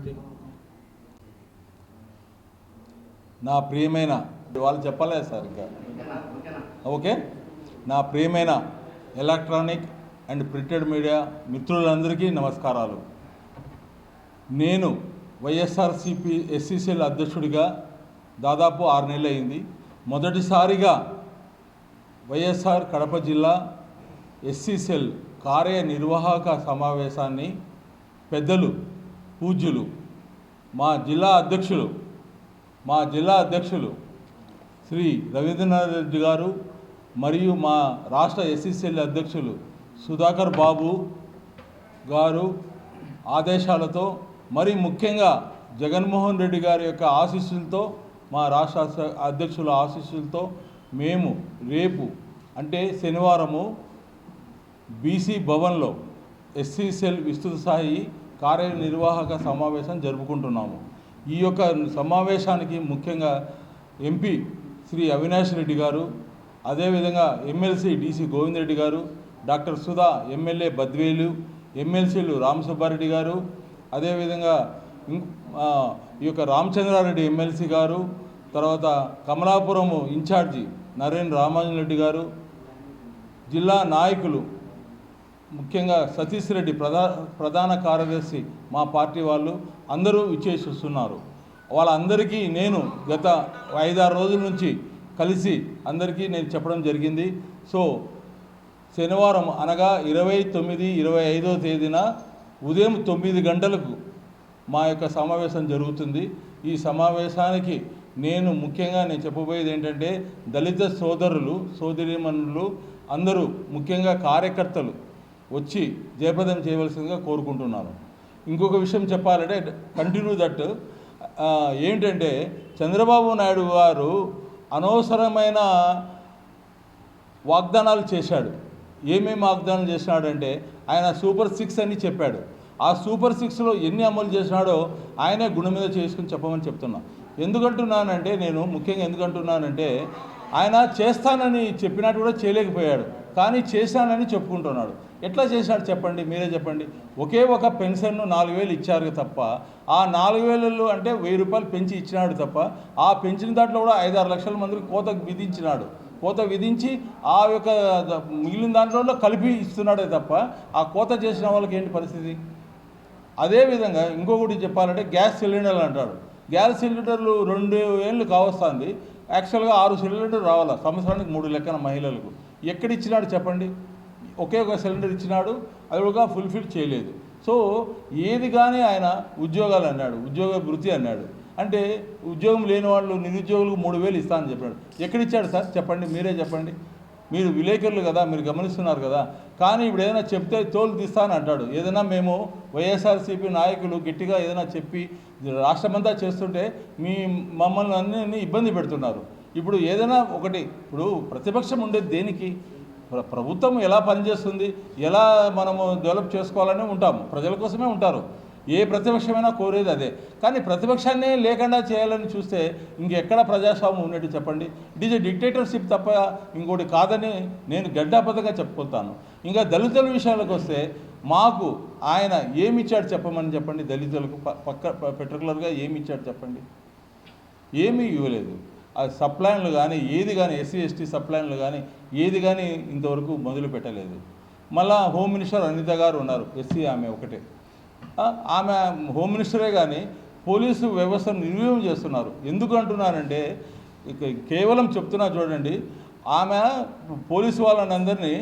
శాంతి నా ప్రియమైన వాళ్ళు చెప్పలేదు సార్ ఇంకా. ఓకే? నా ప్రియమైన ఎలక్ట్రానిక్ అండ్ ప్రింటెడ్ మీడియా మిత్రులందరికీ నమస్కారాలు. నేను వైఎస్ఆర్సిపి ఎస్సీసీఎల్ అధ్యక్షుడిగా దాదాపు ఆరు నెలలు అయింది మొదటిసారిగా వైఎస్ఆర్ కడప జిల్లా ఎస్సీసెల్ కార్యనిర్వాహక సమావేశాన్ని పెద్దలు పూజ్యులు మా జిల్లా అధ్యక్షులు మా జిల్లా అధ్యక్షులు శ్రీ రవీంద్రనాథ్ రెడ్డి గారు మరియు మా రాష్ట్ర ఎస్సీసీఎల్ అధ్యక్షులు సుధాకర్ బాబు గారు ఆదేశాలతో మరి ముఖ్యంగా జగన్మోహన్ రెడ్డి గారి యొక్క ఆశీస్సులతో మా రాష్ట్ర అధ్యక్షుల ఆశీస్సులతో మేము రేపు అంటే శనివారము బీసీ భవన్లో ఎస్సీ సెల్ విస్తృత స్థాయి కార్యనిర్వాహక సమావేశం జరుపుకుంటున్నాము. ఈ యొక్క సమావేశానికి ముఖ్యంగా ఎంపీ శ్రీ అవినాష్ రెడ్డి గారు అదేవిధంగా ఎమ్మెల్సీ డిసి గోవింద్ రెడ్డి గారు డాక్టర్ సుధా ఎమ్మెల్యే బద్వేలు ఎమ్మెల్సీలు రామసుబ్బారెడ్డి గారు అదేవిధంగా ఈ యొక్క రామచంద్రారెడ్డి ఎమ్మెల్సీ గారు తర్వాత కమలాపురము ఇన్ఛార్జి నరేన్ రామాంజన్ రెడ్డి గారు జిల్లా నాయకులు ముఖ్యంగా సతీష్ రెడ్డి ప్రధా ప్రధాన కార్యదర్శి మా పార్టీ వాళ్ళు అందరూ విచ్చేసిస్తున్నారు వాళ్ళందరికీ నేను గత ఐదారు రోజుల నుంచి కలిసి అందరికీ నేను చెప్పడం జరిగింది. సో శనివారం అనగా ఇరవై తొమ్మిది ఇరవై ఐదో తేదీన ఉదయం తొమ్మిది గంటలకు మా యొక్క సమావేశం జరుగుతుంది. ఈ సమావేశానికి నేను ముఖ్యంగా నేను చెప్పబోయేది ఏంటంటే దళిత సోదరులు సోదరిమణులు అందరూ ముఖ్యంగా కార్యకర్తలు వచ్చి జయప్రదం చేయవలసిందిగా కోరుకుంటున్నాను. ఇంకొక విషయం చెప్పాలంటే కంటిన్యూ దట్ ఏంటంటే చంద్రబాబు నాయుడు గారు అనవసరమైన వాగ్దానాలు చేశాడు. ఏమేమి వాగ్దానం చేసినాడంటే ఆయన సూపర్ సిక్స్ అని చెప్పాడు. ఆ సూపర్ సిక్స్లో ఎన్ని అమలు చేసినాడో ఆయనే గుణం మీద చేసుకుని చెప్పమని చెప్తున్నా. ఎందుకంటున్నానంటే నేను ముఖ్యంగా ఎందుకంటున్నానంటే ఆయన చేస్తానని చెప్పినట్టు కూడా చేయలేకపోయాడు. కానీ చేశానని చెప్పుకుంటున్నాడు. ఎట్లా చేశాడు చెప్పండి? మీరే చెప్పండి. ఒకే ఒక పెన్షన్ను నాలుగు వేలు ఇచ్చారు తప్ప ఆ నాలుగు వేలలో అంటే వెయ్యి రూపాయలు పెంచి ఇచ్చినాడు తప్ప ఆ పెంచిన దాంట్లో కూడా ఐదారు లక్షల మందికి కోత విధించినాడు. కోత విధించి ఆ యొక్క మిగిలిన దాంట్లో కలిపి ఇస్తున్నాడే తప్ప ఆ కోత చేసిన వాళ్ళకి ఏంటి పరిస్థితి? అదేవిధంగా ఇంకొకటి చెప్పాలంటే గ్యాస్ సిలిండర్లు అంటాడు. గ్యాస్ సిలిండర్లు రెండు ఏళ్ళు కావస్తుంది. యాక్చువల్గా ఆరు సిలిండర్ రావాలి? సంవత్సరానికి మూడు లెక్కన మహిళలకు. ఎక్కడ ఇచ్చినాడు చెప్పండి? ఒకే ఒక సిలిండర్ ఇచ్చినాడు అది కూడా ఫుల్ఫిల్ చేయలేదు. సో ఏది కానీ ఆయన ఉద్యోగాలు అన్నాడు ఉద్యోగ వృత్తి అన్నాడు. అంటే ఉద్యోగం లేని వాళ్ళు నిరుద్యోగులకు మూడు వేలు ఇస్తానని చెప్పాడు ఎక్కడిచ్చాడు సార్? చెప్పండి మీరే చెప్పండి. మీరు విలేకరులు కదా మీరు గమనిస్తున్నారు కదా. కానీ ఇప్పుడు ఏదైనా చెప్తే తోలు తీస్తాను అంటాడు. ఏదైనా మేము వైఎస్ఆర్సీపీ నాయకులు గట్టిగా ఏదైనా చెప్పి రాష్ట్రమంతా చేస్తుంటే మీ మమ్మల్ని అన్ని ఇబ్బంది పెడుతున్నారు. ఇప్పుడు ఏదైనా ఒకటి ఇప్పుడు ప్రతిపక్షం ఉండేది దేనికి? ప్రభుత్వం ఎలా పనిచేస్తుంది ఎలా మనము డెవలప్ చేసుకోవాలని ఉంటాము ప్రజల కోసమే ఉంటారు. ఏ ప్రతిపక్షమైనా కోరేది అదే. కానీ ప్రతిపక్షాన్ని లేకుండా చేయాలని చూస్తే ఇంకెక్కడ ప్రజాస్వామ్యం ఉన్నట్టు చెప్పండి? ఇట్ ఈజ్ ఎ డిక్టేటర్షిప్ తప్ప ఇంకోటి కాదని నేను గడ్డాపదగా చెప్పుకుంటాను. ఇంకా దళితుల విషయాలకు వస్తే మాకు ఆయన ఏమి ఇచ్చాడు చెప్పమని చెప్పండి? దళితులకు పక్క పర్టికులర్గా ఏమి ఇచ్చాడు చెప్పండి? ఏమీ ఇవ్వలేదు. ఆ సప్లైన్లు కానీ ఏది కానీ ఎస్సీ ఎస్టీ సప్లైన్లు కానీ ఏది కానీ ఇంతవరకు మొదలు పెట్టలేదు. మళ్ళా హోమ్ మినిస్టర్ అనిత గారు ఉన్నారు ఎస్సీ ఆమె ఒకటే. ఆమె హోమ్ మినిస్టరే కానీ పోలీసు వ్యవస్థను నిర్వీర్యం చేస్తున్నారు. ఎందుకు అంటున్నారంటే కేవలం చెప్తున్నా చూడండి ఆమె పోలీసు వాళ్ళని అందరినీ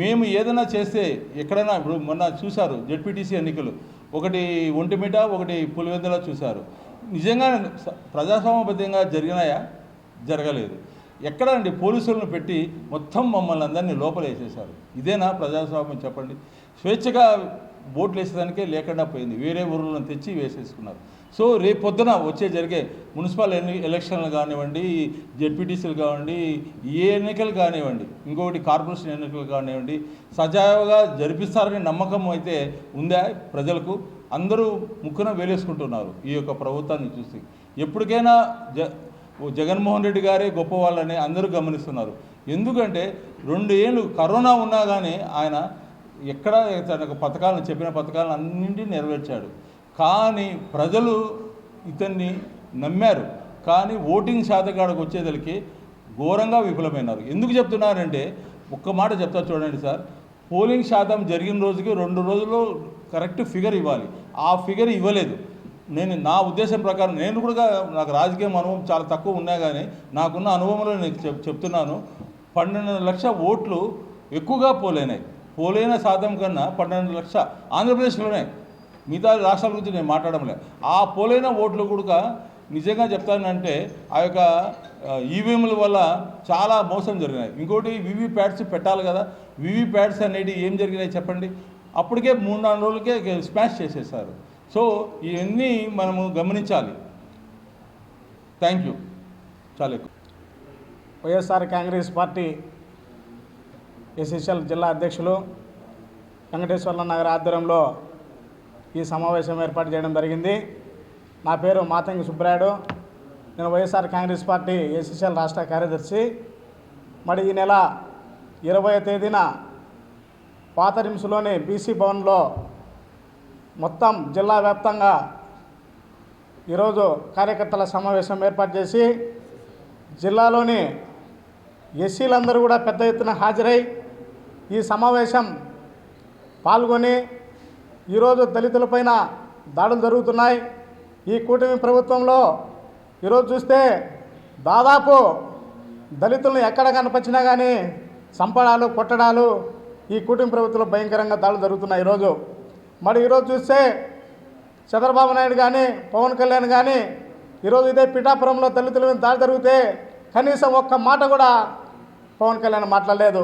మేము ఏదైనా చేస్తే ఎక్కడైనా ఇప్పుడు మొన్న చూశారు జెడ్పీటీసీ ఎన్నికలు. ఒకటి ఒంటిమిట ఒకటి పులివెందుల చూశారు. నిజంగా స- ప్రజాస్వామ్యబద్ధంగా జరిగినాయా? జరగలేదు. ఎక్కడండి పోలీసులను పెట్టి మొత్తం మమ్మల్ని అందరినీ లోపలేసేశారు. ఇదేనా ప్రజాస్వామ్యం చెప్పండి? స్వేచ్ఛగా ఓట్లు వేసేదానికే లేకుండా పోయింది. వేరే ఊర్లను తెచ్చి వేసేసుకున్నారు. సో రేపు పొద్దున వచ్చే జరిగే మున్సిపల్ ఎన్ని ఎలక్షన్లు కానివ్వండి జెడ్పీటీసీలు కానివ్వండి ఏ ఎన్నికలు కానివ్వండి ఇంకొకటి కార్పొరేషన్ ఎన్నికలు కానివ్వండి సజావుగా జరిపిస్తారనే నమ్మకం అయితే ఉందా ప్రజలకు? అందరూ ముక్కున వేలేసుకుంటున్నారు ఈ యొక్క ప్రభుత్వాన్ని చూసి. ఎప్పటికైనా జ జగన్మోహన్ రెడ్డి గారే గొప్ప వాళ్ళని అందరూ గమనిస్తున్నారు. ఎందుకంటే రెండు ఏళ్ళు కరోనా ఉన్నా కానీ ఆయన ఎక్కడ తనకు పథకాలను చెప్పిన పథకాలను అన్నింటినీ నెరవేర్చాడు. కానీ ప్రజలు ఇతన్ని నమ్మారు. కానీ ఓటింగ్ శాతకాడకు వచ్చేదలికి ఘోరంగా విఫలమైనారు. ఎందుకు చెప్తున్నారంటే ఒక్క మాట చెప్తా చూడండి సార్. పోలింగ్ శాతం జరిగిన రోజుకి రెండు రోజుల్లో కరెక్ట్ ఫిగర్ ఇవ్వాలి. ఆ ఫిగర్ ఇవ్వలేదు. నేను నా ఉద్దేశం ప్రకారం నేను కూడా నాకు రాజకీయం అనుభవం చాలా తక్కువ ఉన్నా కానీ నాకున్న అనుభవంలో నేను చెప్ చెప్తున్నాను. పన్నెండు లక్ష ఓట్లు ఎక్కువగా పోలేనాయి. పోలైన శాతం కన్నా పన్నెండు లక్ష ఆంధ్రప్రదేశ్లోనే మిగతా రాష్ట్రాల గురించి నేను మాట్లాడడం లేదు. ఆ పోలైన ఓట్లు కూడా నిజంగా చెప్తానంటే ఆ యొక్క ఈవీఎంల వల్ల చాలా మోసం జరిగినాయి. ఇంకోటి వివి ప్యాడ్స్ పెట్టాలి కదా. వివి ప్యాడ్స్ అనేవి ఏం జరిగినాయి చెప్పండి? అప్పటికే మూడు నాలుగు రోజులకే స్మాష్ చేసేసారు. సో ఇవన్నీ మనము గమనించాలి. Thank you. చాలా ఎక్కువ. వైఎస్ఆర్ కాంగ్రెస్ పార్టీ ఎస్ఎస్ఎల్ జిల్లా అధ్యక్షులు వెంకటేశ్వర్ల నగర్ ఆధ్వర్యంలో ఈ సమావేశం ఏర్పాటు చేయడం జరిగింది. నా పేరు మాతంగి సుబ్బరాయుడు. నేను వైఎస్ఆర్ కాంగ్రెస్ పార్టీ ఎస్ఎస్ఎల్ రాష్ట్ర కార్యదర్శి. మరి ఈ నెల ఇరవై తేదీన పాత రిమ్స్లోని బీసీ భవన్లో మొత్తం జిల్లా వ్యాప్తంగా ఈరోజు కార్యకర్తల సమావేశం ఏర్పాటు చేసి జిల్లాలోని ఎస్సీలందరూ కూడా పెద్ద ఎత్తున హాజరై ఈ సమావేశం పాల్గొని ఈరోజు దళితులపైన దాడులు జరుగుతున్నాయి. ఈ కూటమి ప్రభుత్వంలో ఈరోజు చూస్తే దాదాపు దళితులను ఎక్కడ కనిపించినా కానీ చంపడాలు కొట్టడాలు ఈ కూటమి ప్రభుత్వంలో భయంకరంగా దాడులు జరుగుతున్నాయి ఈరోజు. మరి ఈరోజు చూస్తే చంద్రబాబు నాయుడు కానీ పవన్ కళ్యాణ్ కానీ ఈరోజు ఇదే పిఠాపురంలో దళితుల మీద దాడి జరిగితే కనీసం ఒక్క మాట కూడా పవన్ కళ్యాణ్ మాట్లాడలేదు.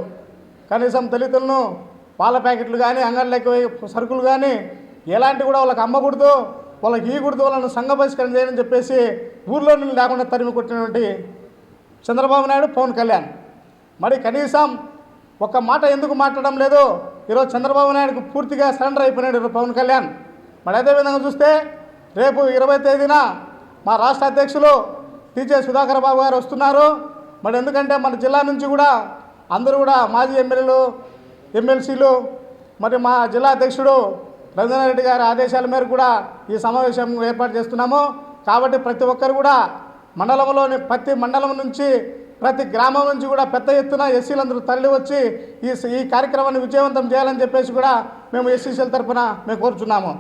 కనీసం దళితులను పాల ప్యాకెట్లు కానీ అంగడిలోకి పోయి సరుకులు కానీ ఎలాంటి కూడా వాళ్ళకి అమ్మకూడదు. వాళ్ళకి ఇవ్వకూడదు వాళ్ళని సంఘ బహిష్కరణ చేయని చెప్పేసి ఊర్లో నుండి లేకుండా తరిమి కొట్టినటువంటి చంద్రబాబు నాయుడు పవన్ కళ్యాణ్. మరి కనీసం ఒక్క మాట ఎందుకు మాట్లాడడం లేదు ఈరోజు చంద్రబాబు నాయుడుకు పూర్తిగా సరెండర్ అయిపోయినాడు పవన్ కళ్యాణ్. మరి అదేవిధంగా చూస్తే రేపు ఇరవై తేదీన మా రాష్ట్ర అధ్యక్షులు టీజే సుధాకర్ బాబు గారు వస్తున్నారు. మరి ఎందుకంటే మన జిల్లా నుంచి కూడా అందరూ కూడా మాజీ ఎమ్మెల్యేలు ఎమ్మెల్సీలు మరి మా జిల్లా అధ్యక్షుడు రెడ్డి గారి ఆదేశాల మేరకు కూడా ఈ సమావేశం ఏర్పాటు చేస్తున్నాము. కాబట్టి ప్రతి ఒక్కరు కూడా మండలంలోని ప్రతి మండలం నుంచి ప్రతి గ్రామం నుంచి కూడా పెద్ద ఎత్తున ఎస్సీలందరూ తరలి వచ్చి ఈ ఈ కార్యక్రమాన్ని విజయవంతం చేయాలని చెప్పేసి కూడా మేము ఎస్సీసీల తరఫున మేము కోరుచున్నాము.